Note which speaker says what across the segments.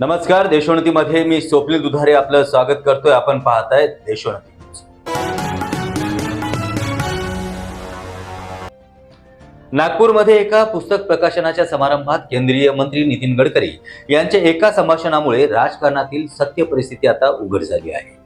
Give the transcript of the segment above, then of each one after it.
Speaker 1: नमस्कार देशोन्नतीमध्ये मी स्वप्नील दुधारे आपलं स्वागत करतोय. आपण पाहताय देशोन्नती नागपूरमध्ये एका पुस्तक प्रकाशनाच्या समारंभात केंद्रीय मंत्री नितीन गडकरी यांच्या एका संभाषणामुळे राजकारणातील सत्य परिस्थिती आता उघड झाली आहे.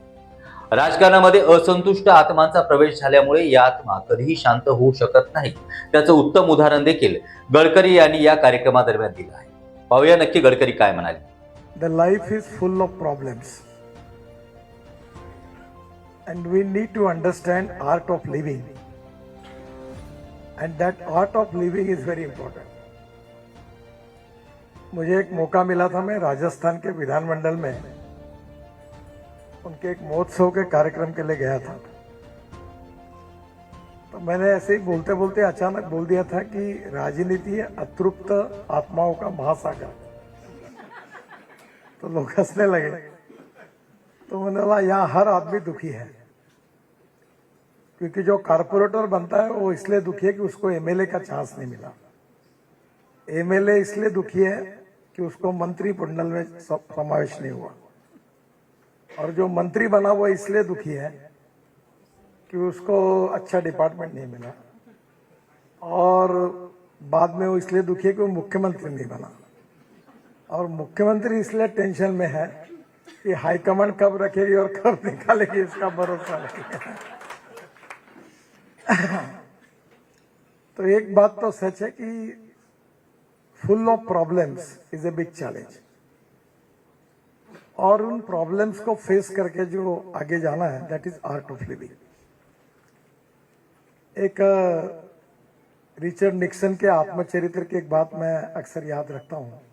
Speaker 1: राजकारणामध्ये असंतुष्ट आत्मांचा प्रवेश झाल्यामुळे या आत्मा कधीही शांत होऊ शकत नाही त्याचं उत्तम उदाहरण देखील गडकरी यांनी या कार्यक्रमादरम्यान दिलं आहे. पाहूया नक्की गडकरी काय म्हणाले.
Speaker 2: The life is full of problems. And we need to understand art of living. And that art of living is very important. मुझे एक मौका मिला था मैं राजस्थान के विधानमंडल में उनके एक महोत्सव के कार्यक्रम के लिए गया था तो मैंने ऐसे ही बोलते बोलते अचानक बोल दिया था कि राजनीति है अतृप्त आत्माओं का महासागर तो लोग हंसने लगे। तो मैंने बोला यहाँ हर आदमी दुखी है। क्योंकि जो कारपोरेटर बनता है, वो इसलिए दुखी है कि उसको एमएलए का चांस नहीं मिला। एमएलए इसलिए दुखी है कि उसको मंत्री मंडल में समावेश नहीं हुआ। और जो मंत्री बना, वो इसलिए दुखी है कि उसको अच्छा डिपार्टमेंट नहीं मिला। और बाद में वो इसलिए दुखी है कि वो मुख्यमंत्री नहीं बना। और मुख्यमंत्री इसलिए टेंशन में है कि हाईकमांड कब रखेगी और कब निकालेगी इसका भरोसा नहीं तो एक बात तो सच है कि full of problems is a big challenge और उन प्रॉब्लम्स को फेस करके जो आगे जाना है that is art of living एक रिचर्ड निक्सन के आत्मचरित्र की एक बात मैं अक्सर याद रखता हूँ।